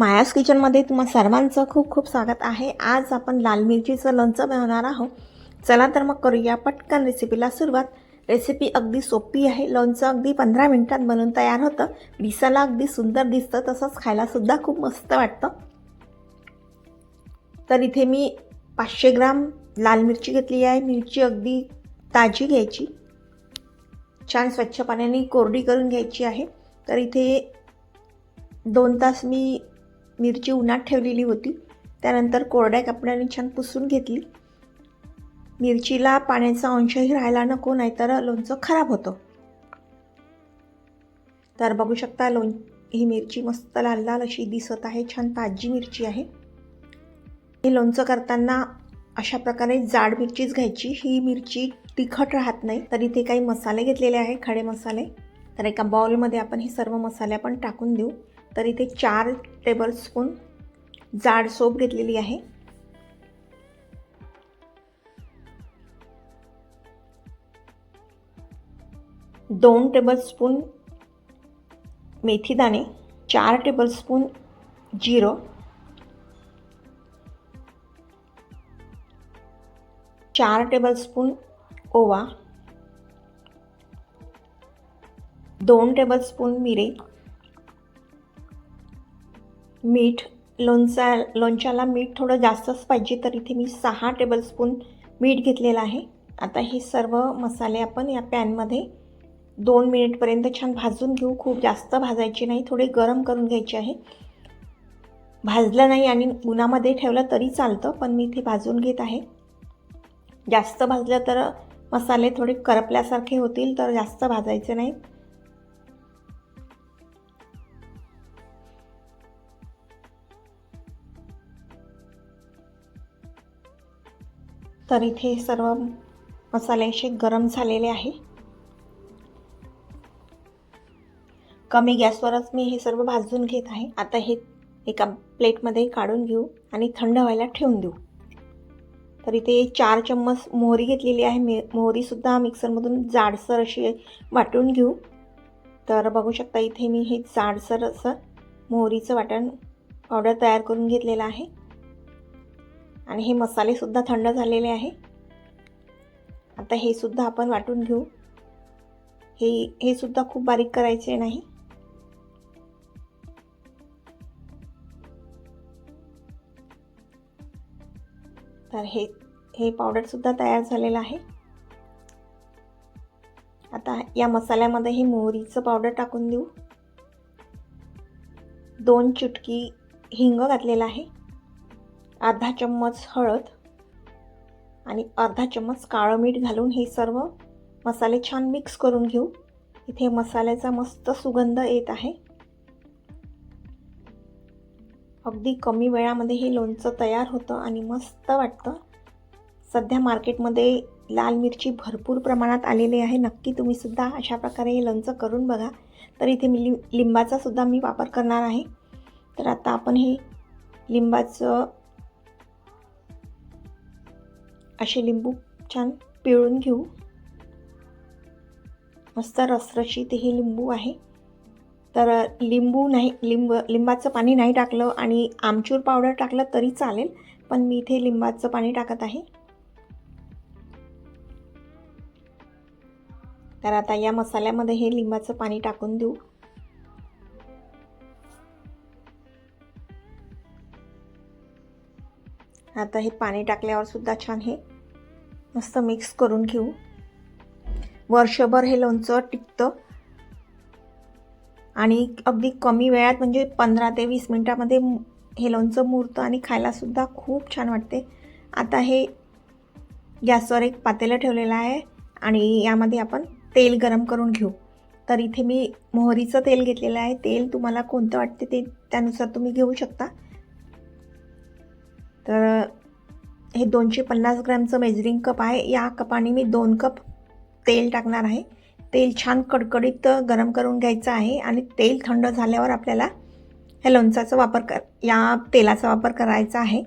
मायास किचनमध्ये तुम्हा सर्वांचं खूप खूप स्वागत आहे. आज आपण लाल मिरचीचं लोणचं बनवणार आहोत. चला तर मग करूया पटकन रेसिपीला सुरुवात. रेसिपी अगदी सोपी आहे. लोणचं अगदी पंधरा मिनिटात बनवून तयार होतं. दिसायला अगदी सुंदर दिसतं. तसंच खायलासुद्धा खूप मस्त वाटतं. तर इथे मी पाचशे ग्राम लाल मिरची घेतली आहे. मिरची अगदी ताजी घ्यायची. छान स्वच्छ पाण्याने कोरडी करून घ्यायची आहे. तर इथे दोन तास मी मिरची उन्हात ठेवलेली होती. त्यानंतर कोरड्या कपड्याने छान पुसून घेतली. मिरचीला पाण्याचा अंशही राहायला नको नाहीतर लोणचं खराब होतं. तर बघू शकता लोण ही मिरची मस्त लाल लाल अशी दिसत आहे छान ताजी मिरची आहे. हे लोणचं करताना अशा प्रकारे जाड मिरचीच घ्यायची. ही मिरची तिखट राहत नाही तर इथे काही मसाले घेतलेले आहे खडे मसाले. तर एका बाउलमध्ये आपण हे सर्व मसाले आपण टाकून देऊ. तर इथे चार टेबलस्पून जाड सोप घेतलेली आहे. दोन टेबलस्पून मेथीदाणे चार टेबलस्पून जिरं चार टेबलस्पून ओवा दोन टेबलस्पून मिरे मीठ लोणचा लोणच्याला मीठ थोडं जास्तच पाहिजे तर इथे मी सहा टेबलस्पून मीठ घेतलेलं आहे. आता हे सर्व मसाले आपण या पॅनमध्ये दोन मिनिटपर्यंत छान भाजून घेऊ. खूप जास्त भाजायचे नाही थोडे गरम करून घ्यायचे आहे. भाजलं नाही आणि उन्हामध्ये ठेवलं तरी चालतं पण मी इथे भाजून घेत आहे. जास्त भाजलं तर मसाले थोडे करपल्यासारखे होतील तर जास्त भाजायचे नाहीत तर इथे सर्व मसाले असे गरम झालेले आहे. कमी गॅसवरच मी हे सर्व भाजून घेत आहे. आता हे एका प्लेटमध्ये काढून घेऊ आणि थंड व्हायला ठेवून देऊ. तर इथे चार चम्मच मोहरी घेतलेली आहे. मे मोहरीसुद्धा मिक्सरमधून जाडसर अशी वाटून घेऊ. तर बघू शकता इथे मी हे जाडसर असं मोहरीचं वाटण पावडर तयार करून घेतलेलं आहे. आणि हे मसालेसुद्धा थंड झालेले आहे. आता हे सुद्धा आपण वाटून घेऊ. हे हे सुद्धा खूप बारीक करायचे नाही. तर हे हे पावडरसुद्धा तयार झालेलं आहे. आता या मसाल्यामध्ये हे मोहरीचं पावडर टाकून देऊ. दोन चुटकी हिंग घातलेलं आहे. अर्धा चम्मच हळद आणि अर्धा चम्मच काळं मीठ घालून हे सर्व मसाले छान मिक्स करून घेऊ. इथे मसाल्याचा मस्त सुगंध येत आहे. अगदी कमी वेळामध्ये हे लोणचं तयार होतं आणि मस्त वाटतं. सध्या मार्केटमध्ये लाल मिरची भरपूर प्रमाणात आलेली आहे. नक्की तुम्हीसुद्धा अशा प्रकारे हे लोणचं करून बघा. तर इथे मी लिं लिंबाचा सुद्धा मी वापर करणार आहे. तर आता आपण हे लिंबाचं असे लिंबू छान पिळून घेऊ. मस्त रसरशीत हे लिंबू आहे. तर लिंबू नाही लिंब लिंबाचं पाणी नाही टाकलं आणि आमचूर पावडर टाकलं तरी चालेल पण मी इथे लिंबाचं पाणी टाकत आहे. तर आता या मसाल्यामध्ये हे लिंबाचं पाणी टाकून देऊ. आता हे पाणी टाकल्यावर सुद्धा छान हे मस्त मिक्स करून घेऊ. वर्षभर हे लोणचं टिकतं. आणि अगदी कमी वेळात म्हणजे पंधरा ते वीस मिनटामध्ये हे लोणचं मुरतं आणि खायलासुद्धा खूप छान वाटते. आता हे गॅसवर एक पातेलं ठेवलेलं आहे आणि यामध्ये आपण तेल गरम करून घेऊ. तर इथे मी मोहरीचं तेल घेतलेलं आहे. तेल तुम्हाला कोणतं वाटते ते त्यानुसार तुम्ही घेऊ शकता. तर हे दोनशे पन्नास ग्रॅमचं मेजरिंग कप आहे. या कपाने मी दोन कप तेल टाकणार आहे. तेल छान कडकडीत गरम करून घ्यायचं आहे आणि तेल थंड झाल्यावर आपल्याला ह्या लोणचाचा वापर कर या तेलाचा वापर करायचा आहे.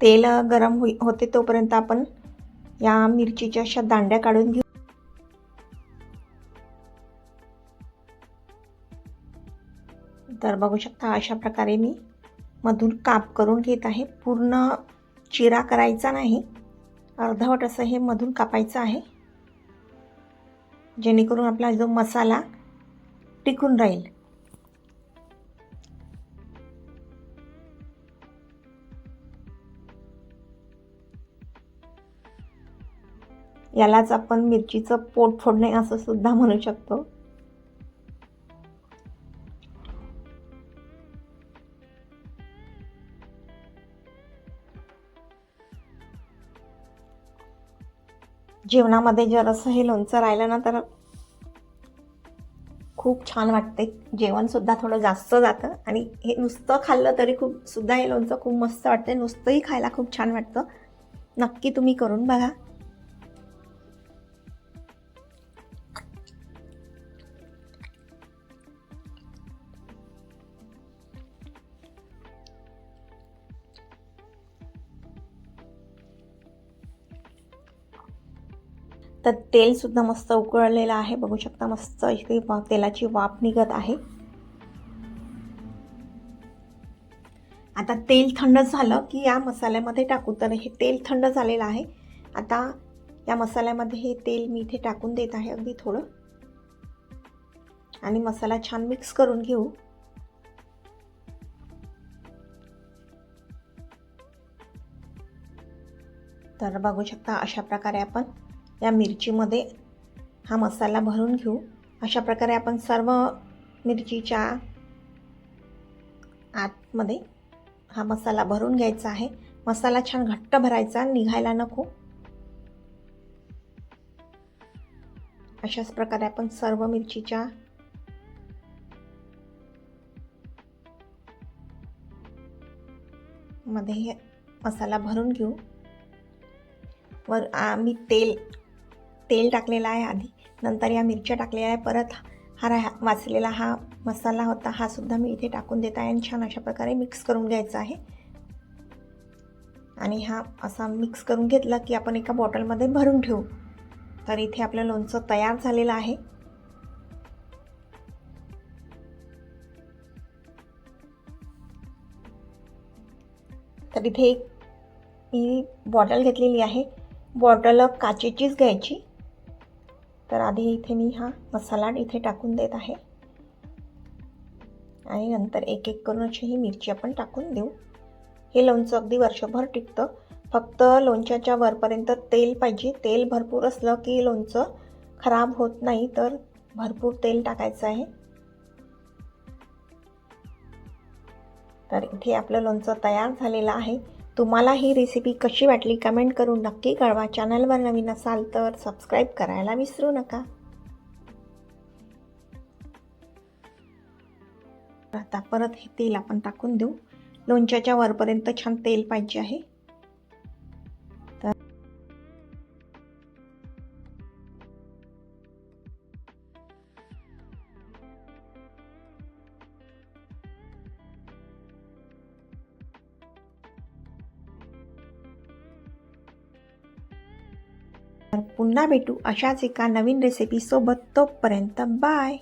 तेल गरम होई होते तोपर्यंत आपण या मिरचीच्या अशा दांड्या काढून घेऊ. तर बघू शकता अशा प्रकारे मी मधून काप करून घेत आहे. पूर्ण चिरा करायचा नाही. अर्धवट असं हे मधून कापायचं आहे. जेणेकरून आपला जो मसाला टिकून राहील. यालाच आपण मिरचीचं पोट फोडणे असं सुद्धा म्हणू शकतो. जेवणामध्ये जर असं हे लोणचं राहिलं ना तर खूप छान वाटते जेवणसुद्धा थोडं जास्त जातं. आणि हे नुसतं खाल्लं तरी खूप सुद्धा हे लोणचं खूप मस्त वाटते नुसतंही खायला खूप छान वाटतं. नक्की तुम्ही करून बघा. तर तेलसुद्धा मस्त उकळलेलं आहे. बघू शकता मस्त इथे वा- तेलाची वाफ निघत आहे. आता तेल थंड झालं की या मसाल्यामध्ये टाकू. तर हे तेल थंड झालेलं आहे. आता या मसाल्यामध्ये हे तेल मी इथे टाकून देत आहे अगदी थोडं. आणि मसाला छान मिक्स करून घेऊ. तर बघू शकता अशा प्रकारे आपण या मिरचीमध्ये हा मसाला भरून घेऊ. अशा प्रकारे आपण सर्व मिरचीच्या आतमध्ये हा मसाला भरून घ्यायचा आहे. मसाला छान घट्ट भरायचा निघायला नको. अशाच प्रकारे आपण सर्व मिरचीच्या मध्ये हे मसाला भरून घेऊ. वर आम्ही तेल तेल टाकलेलं आहे आधी. नंतर या मिरच्या टाकलेल्या आहे परत हा रा वाचलेला हा मसाला होता हा सुद्धा मी इथे टाकून देत आहे आणि छान अशा प्रकारे मिक्स करून घ्यायचा आहे. आणि हा असा मिक्स करून घेतला की आपण एका बॉटलमध्ये भरून ठेवू. तर इथे आपलं लोणचं तयार झालेलं आहे. तर इथे एक मी बॉटल घेतलेली आहे. बॉटल काचेचीच घ्यायची. तर आधी इथे मी हा मसाला इथे टाकून देत आहे. आणि नंतर एक एक करून अशी ही मिरची आपण टाकून देऊ. हे लोणचं अगदी वर्षभर टिकतं. फक्त लोणच्याच्या वरपर्यंत तेल पाहिजे. तेल भरपूर असलं की लोणचं खराब होत नाही तर भरपूर तेल टाकायचं आहे. तर इथे आपलं लोणचं तयार झालेलं आहे. तुम्हाला ही रेसिपी कशी वाटली कमेंट करून नक्की कळवा. चॅनलवर नवीन असाल तर सबस्क्राईब करायला विसरू नका. आता परत हे तेल आपण टाकून देऊ. लोणच्याच्या वरपर्यंत छान तेल पाहिजे आहे. पुन्हा भेटू अशाच एका नवीन रेसिपीसोबत तोपर्यंत बाय